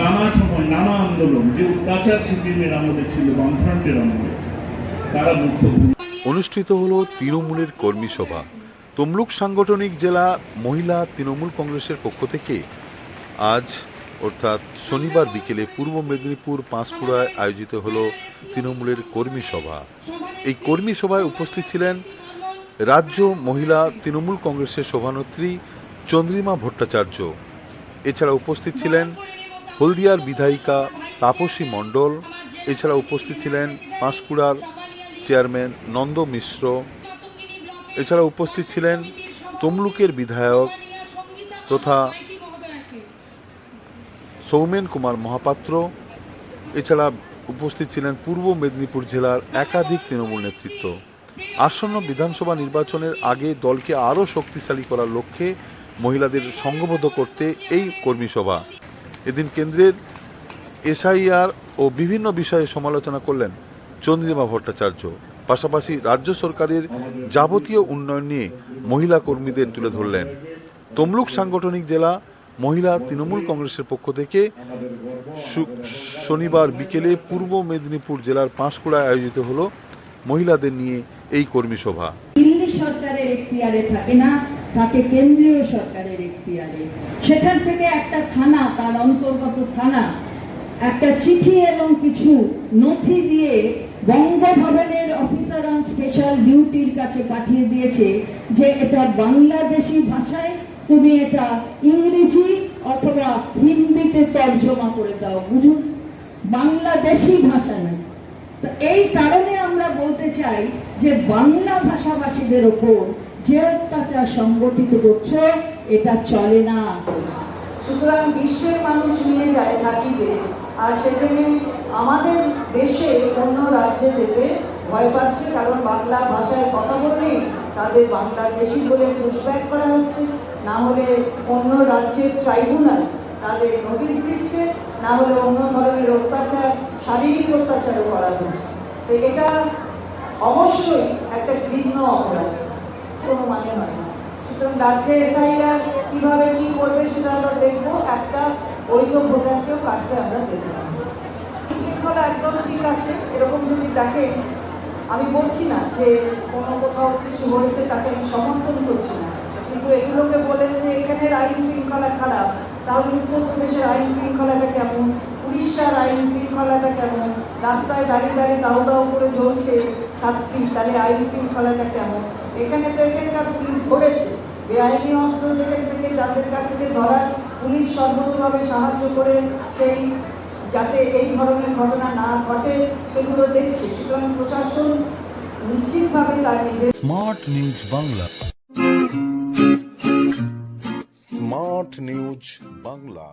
নানা সময় নানা আন্দোলন, যে অত্যাচার সিপিএমের আমলে ছিল, বামফ্রন্টের আমলে, তারা মুখ্য অনুষ্ঠিত হল তৃণমূলের কর্মী সভা। তমলুক সাংগঠনিক জেলা মহিলা তৃণমূল কংগ্রেসের পক্ষ থেকে আজ, অর্থাৎ শনিবার বিকেলে পূর্ব মেদিনীপুর পাঁশকুড়ায় আয়োজিত হল তৃণমূলের কর্মী সভা। এই কর্মী সভায় উপস্থিত ছিলেন রাজ্য মহিলা তৃণমূল কংগ্রেসের সভানেত্রী চন্দ্রিমা ভট্টাচার্য। এছাড়া উপস্থিত ছিলেন হলদিয়ার বিধায়িকা তাপসী মণ্ডল, এছাড়া উপস্থিত ছিলেন পাঁশকুড়ার চেয়ারম্যান নন্দ মিশ্র, এছাড়া উপস্থিত ছিলেন তমলুকের বিধায়ক তথা সৌমেন কুমার মহাপাত্র, এছাড়া উপস্থিত ছিলেন পূর্ব মেদিনীপুর জেলার একাধিক তৃণমূল নেতৃত্ব। আসন্ন বিধানসভা নির্বাচনের আগে দলকে আরও শক্তিশালী করার লক্ষ্যে মহিলাদের সংঘবদ্ধ করতে এই কর্মী সভা এদিন কেন্দ্রের এসআইআর ও বিভিন্ন বিষয়ে সমালোচনা করলেন চন্দ্রিমা ভট্টাচার্য। পাশাপাশি রাজ্য সরকারের যাবতীয় উন্নয়ন নিয়ে মহিলা কর্মীদের তুলে ধরলেন। তমলুক সাংগঠনিক জেলা মহিলা তৃণমূল কংগ্রেসের পক্ষ থেকে শনিবার বিকেলে পূর্ব মেদিনীপুর জেলার পাঁশকুড়ায় আয়োজিত হলো মহিলাদের নিয়ে এই কর্মী সভা সরকারের এখতিয়ারে থাকে না। থাকে কেন্দ্রীয় সরকারের এখতিয়ারে। সেখান থেকে একটা থানা, তার অন্তর্গত থানা, একটা চিঠি এবং কিছু নথি দিয়ে বঙ্গভবনের অফিসার অন স্পেশাল ডিউটির কাছে পাঠিয়ে দিয়েছে যে এটা বাংলাদেশি ভাষায়, তুমি এটা ইংরেজি অথবা হিন্দিতে তর্জমা করে দাও, বুঝুন? বাংলাদেশি ভাষা নয়। তো এই কারণে আমরা বলতে চাই যে বাংলা ভাষাভাষীদের ওপর যে অত্যাচার সংগঠিত করছে, এটা চলে না। সুতরাং বিশ্বের মানুষ নিয়ে যায় থাকিতে, আর সেখানে আমাদের দেশে অন্য রাজ্যে যেতে ভয় পাচ্ছে, কারণ বাংলা ভাষায় কথা বললেই তাদের বাংলাদেশি বলে পুশব্যাক করা হচ্ছে। না হলে অন্য রাজ্যের ট্রাইব্যুনাল তাদের নোটিশ দিচ্ছে, না হলে অন্য ধরনের অত্যাচার, শারীরিক অত্যাচারও করা হচ্ছে। তো এটা অবশ্যই একটা ঘৃণ্য অপরাধ। কীভাবে কি করবে সেটা দেখব। একটা কাটতে আমরা শৃঙ্খলা ঠিক আছে, এরকম আমি বলছি না যে কোনো কোথাও কিছু তাকে আমি সমর্থন করছি না। কিন্তু এগুলোকে যে এখানের আইন শৃঙ্খলা খারাপ আইন শৃঙ্খলাটা কেমন? উড়িষ্যার আইন শৃঙ্খলাটা কেমন? রাস্তায় দাঁড়িয়ে দাঁড়িয়ে দাউ দাউ করে জ্বলছে ছাত্রী, তাহলে আইন শৃঙ্খলাটা কেমন? এখানে তো এখানকার পুলিশ ধরেছে। বেআইনি অস্ত্র যেখান থেকে যাদের কাছ থেকে ধরার পুলিশ সর্বতভাবে সাহায্য করে সেই যাতে এই ধরনের ঘটনা না ঘটে সেগুলো দেখছে। সুতরাং প্রশাসন নিশ্চিতভাবে তার নিজের smart news Bangla. Smart news Bangla.